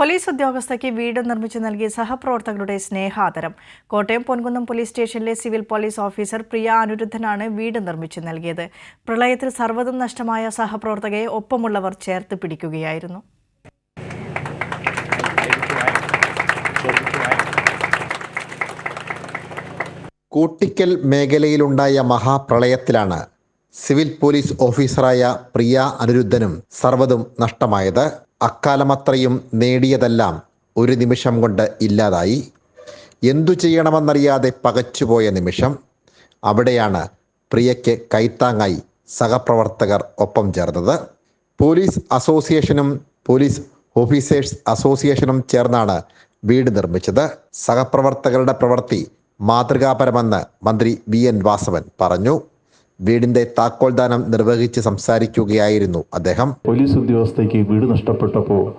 Police ഉദ്യോഗസ്ഥയ്ക്ക് വീട് നിർമ്മിച്ചു നൽകിയ സഹപ്രവർത്തകരുടെ സ്നേഹാദരം. കോട്ടയം പൊൻകുന്നം പോലീസ് സ്റ്റേഷനിലെ സിവിൽ പോലീസ് ഓഫീസർ പ്രിയ അനിരുദ്ധനാണ് വീട് നിർമ്മിച്ചു നൽകിയത്. പ്രളയത്തിൽ സർവതും നഷ്ടമായ സഹപ്രവർത്തകയെ ഒപ്പമുള്ളവർ ചേർത്ത് പിടിക്കുകയായിരുന്നു. കൂട്ടിക്കൽ മേഖലയിലുണ്ടായ മഹാപ്രളയത്തിലാണ് സിവിൽ പോലീസ് ഓഫീസറായ പ്രിയ അനിരുദ്ധനും സർവതും നഷ്ടമായത് അക്കാലമത്രയും നേടിയതെല്ലാം ഒരു നിമിഷം കൊണ്ട് ഇല്ലാതായി. എന്തു ചെയ്യണമെന്നറിയാതെ പകച്ചുപോയ നിമിഷം അവിടെയാണ് പ്രിയയ്ക്ക് കൈത്താങ്ങായി സഹപ്രവർത്തകർ ഒപ്പം ചേർന്നത്. പോലീസ് അസോസിയേഷനും പോലീസ് ഓഫീസേഴ്സ് അസോസിയേഷനും ചേർന്നാണ് വീട് നിർമ്മിച്ചത്. സഹപ്രവർത്തകരുടെ പ്രവൃത്തി മാതൃകാപരമെന്ന് മന്ത്രി വി എൻ വാസവൻ പറഞ്ഞു. വീടിന്റെ താക്കോൽ ദാനം നിർവഹിച്ച് സംസാരിക്കുകയായിരുന്നു അദ്ദേഹം. പോലീസ് ഉദ്യോഗസ്ഥയ്ക്ക് വീട് നഷ്ടപ്പെട്ടപ്പോൾ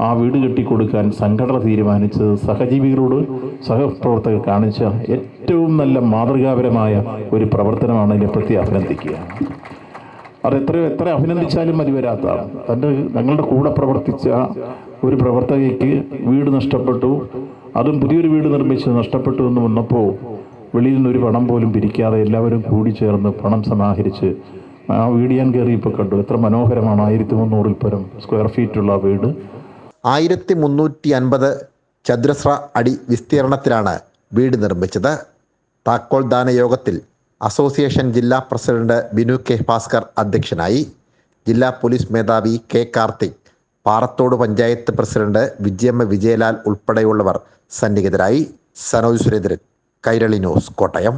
ആ വീട് കെട്ടിക്കൊടുക്കാൻ സംഘടന തീരുമാനിച്ചത് സഹജീവികളോട് സഹപ്രവർത്തകർ കാണിച്ച ഏറ്റവും നല്ല മാതൃകാപരമായ ഒരു പ്രവർത്തനമാണ് ഇതിനെ പ്രതി അഭിനന്ദിക്കുക. അത് എത്രയോ എത്ര അഭിനന്ദിച്ചാലും മതി വരാത്ത. തന്റെ ഞങ്ങളുടെ കൂടെ പ്രവർത്തിച്ച ഒരു പ്രവർത്തകയ്ക്ക് വീട് നഷ്ടപ്പെട്ടു. അതും പുതിയൊരു വീട് നിർമ്മിച്ച് നഷ്ടപ്പെട്ടു എന്ന് വന്നപ്പോൾ വെളിയിൽ നിന്നൊരു പണം പോലും പിരിക്കാതെ എല്ലാവരും കൂടി ചേർന്ന് പണം സമാഹരിച്ച് ആ വീട് ഞാൻ കയറി ഇപ്പോൾ കണ്ടു. എത്ര മനോഹരമാണ്. ആയിരത്തി മുന്നൂറിൽ പരം സ്ക്വയർ ഫീറ്റുള്ള വീട് ആയിരത്തി മുന്നൂറ്റി അൻപത് ചതുരശ്ര അടി വിസ്തീർണത്തിലാണ് വീട് നിർമ്മിച്ചത്. താക്കോൽ ദാന യോഗത്തിൽ അസോസിയേഷൻ ജില്ലാ പ്രസിഡന്റ് ബിനു കെ ഭാസ്കർ അധ്യക്ഷനായി. ജില്ലാ പോലീസ് മേധാവി കെ കാർത്തിക് പാറത്തോട് പഞ്ചായത്ത് പ്രസിഡന്റ് വിജയമ്മ വിജയലാൽ ഉൾപ്പെടെയുള്ളവർ സന്നിഹിതരായി. സനോജ് സുരേന്ദ്രൻ. കൈരളി ന്യൂസ് കോട്ടയം.